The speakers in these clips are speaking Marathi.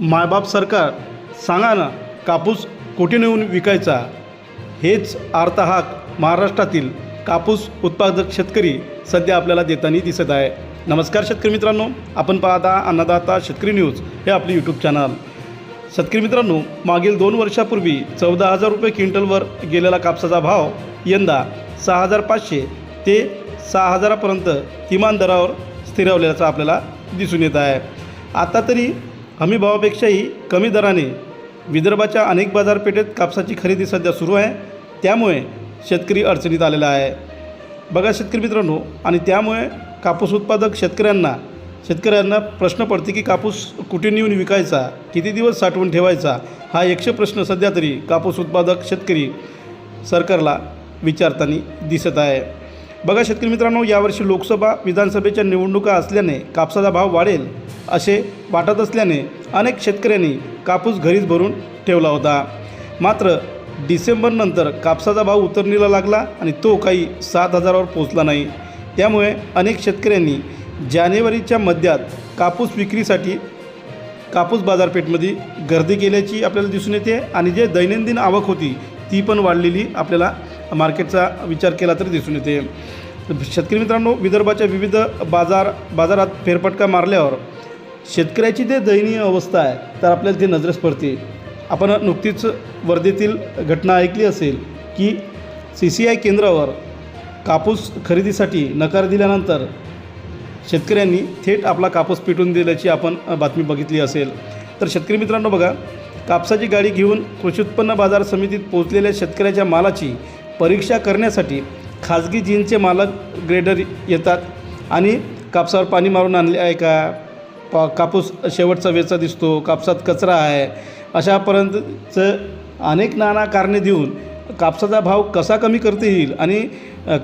मायबाप सरकार सांगा ना कापूस कुठे नेऊन विकायचा? हेच आर्ताहाक महाराष्ट्रातील कापूस उत्पादक शेतकरी सध्या आपल्याला देताना दिसत आहे. नमस्कार शेतकरी मित्रांनो आपण पाहता अन्नदाता शेतकरी न्यूज हे आपले यूट्यूब चॅनल शेतकरी मित्रांनो मागील दोन वर्षापूर्वी चौदा हजार रुपये क्विंटलवर गेलेला कापसाचा भाव यंदा सहा हजार पाचशे ते सहा हजारापर्यंत किमान दरावर स्थिरावल्याचं आपल्याला दिसून येत आहे. आता तरी हमीभावापेक्षाही कमी दराने विदर्भाच्या अनेक बाजारपेठेत कापसाची खरेदी सध्या सुरू आहे. त्यामुळे शेतकरी अडचणीत आलेला आहे. बघा शेतकरी मित्रांनो आणि त्यामुळे कापूस उत्पादक शेतकऱ्यांना शेतकऱ्यांना प्रश्न पडते की कापूस कुठे नेऊन विकायचा किती दिवस साठवून ठेवायचा हा एकशे प्रश्न सध्या तरी कापूस उत्पादक शेतकरी सरकारला विचारताना दिसत आहे. बघा शेतकरी मित्रांनो यावर्षी लोकसभा विधानसभेच्या निवडणुका असल्याने कापसाचा भाव वाढेल असे वाटत असल्याने अनेक शेतकऱ्यांनी कापूस घरीच भरून ठेवला होता. मात्र डिसेंबरनंतर कापसाचा भाव उतरणीला लागला आणि तो काही सात हजारावर पोचला नाही. त्यामुळे अनेक शेतकऱ्यांनी जानेवारीच्या मध्यात कापूस विक्रीसाठी कापूस बाजारपेठमध्ये गर्दी केल्याची आपल्याला दिसून येते आणि जे दैनंदिन आवक होती ती पण वाढलेली आपल्याला मार्केटचा विचार केला तर दिसून येते. शेतकरी मित्रांनो विदर्भाच्या विविध बाजार बाजारात फेरफटका मारल्यावर शेतकऱ्याची जे दयनीय अवस्था आहे तर आपल्याला ते नजरेस पडते. आपण नुकतीच वर्धेतील घटना ऐकली असेल की सी सी आय केंद्रावर कापूस खरेदीसाठी नकार दिल्यानंतर शेतकऱ्यांनी थेट आपला कापूस पिटून दिल्याची आपण बातमी बघितली असेल. तर शेतकरी मित्रांनो बघा कापसाची गाडी घेऊन कृषी उत्पन्न बाजार समितीत पोहोचलेल्या शेतकऱ्याच्या मालाची परीक्षा करण्यासाठी खाजगी जीनचे मालक ग्रेडर येतात आणि कापसावर पाणी मारून आणले आहे का? पा कापूस शेवटचा वेचा दिसतो कापसात कचरा आहे. अशापर्यंतचं अनेक नाना कारणे देऊन कापसाचा भाव कसा कमी करता येईल आणि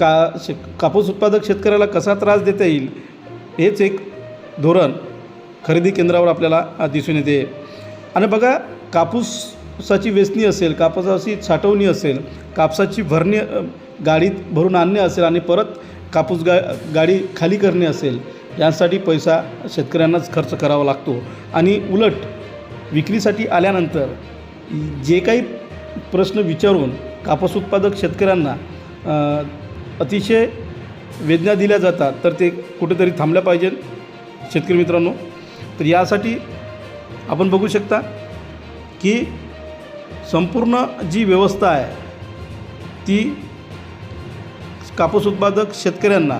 का शे कापूस उत्पादक शेतकऱ्याला कसा त्रास देता येईल हेच एक धोरण खरेदी केंद्रावर आपल्याला दिसून येते. आणि बघा कापूसाची वेचणी असेल कापसाची साठवणी असेल कापसाची भरणी गाडीत भरून आणणे असेल आणि परत कापूस गा गाडी खाली करणे असेल यासाठी पैसा शेतकऱ्यांनाच खर्च करावा लागतो. आणि उलट विक्रीसाठी आल्यानंतर जे काही प्रश्न विचारून कापूस उत्पादक शेतकऱ्यांना अतिशय वेदना दिल्या जातात तर ते कुठेतरी थांबल्या पाहिजेत शेतकरी मित्रांनो तर यासाठी आपण बघू शकता की संपूर्ण जी व्यवस्था आहे ती कापूस उत्पादक शेतकऱ्यांना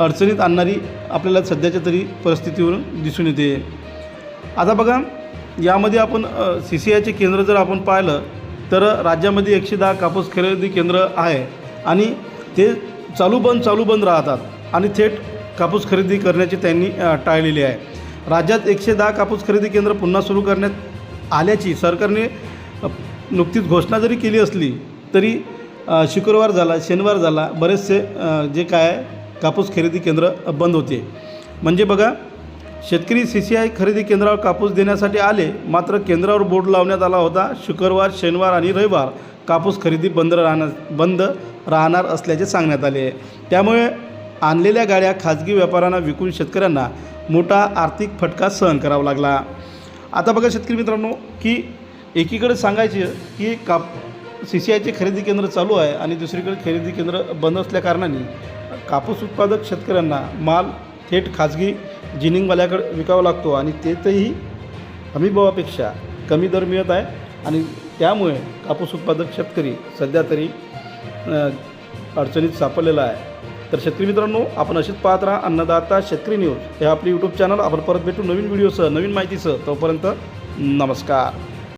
अडचणीत आणणारी आपल्याला सध्याच्या तरी परिस्थितीवरून दिसून येते. आता बघा यामध्ये आपण सी सी आयचे केंद्र जर आपण पाहिलं तर राज्यामध्ये एकशे दहा कापूस खरेदी केंद्र आहे आणि ते चालू बंद चालू बंद राहतात आणि थेट कापूस खरेदी करण्याची त्यांनी टाळलेली आहे. राज्यात एकशे दहा कापूस खरेदी केंद्र पुन्हा सुरू करण्यात आल्याची सरकारने नुकतीच घोषणा जरी केली असली तरी शुक्रवार झाला शनिवार झाला बरेचसे जे काय आहे, कापूस खरेदी केंद्र बंद होते. म्हणजे बघा शेतकरी सी सी आय खरेदी केंद्रावर कापूस देण्यासाठी आले मात्र केंद्रावर बोर्ड लावण्यात आला होता. शुक्रवार शनिवार आणि रविवार कापूस खरेदी बंद राहणार बंद राहणार असल्याचे सांगण्यात आले. आहे त्यामुळे आणलेल्या गाड्या खाजगी व्यापाऱ्यांना विकून शेतकऱ्यांना मोठा आर्थिक फटका सहन करावा लागला. आता बघा शेतकरी मित्रांनो की एकीकडे सांगायचे की काप सी सी आयचे खरेदी केंद्र चालू आहे आणि दुसरीकडे खरेदी केंद्र बंद असल्याकारणाने कापूस उत्पादक शेतकऱ्यांना माल थेट खाजगी जिनिंगवाल्याकडे विकावा लागतो आणि तेथेही हमीभावापेक्षा कमी दर मिळत आहे आणि त्यामुळे कापूस उत्पादक शेतकरी सध्या तरी अडचणीत सापडलेला आहे. तर शेतकरी मित्रांनो आपण असेच पाहत राहा अन्नदाता शेतकरी न्यूज. हे आपली यूट्यूब चॅनल आपण परत भेटू नवीन व्हिडिओसह नवीन माहितीसह. तोपर्यंत नमस्कार.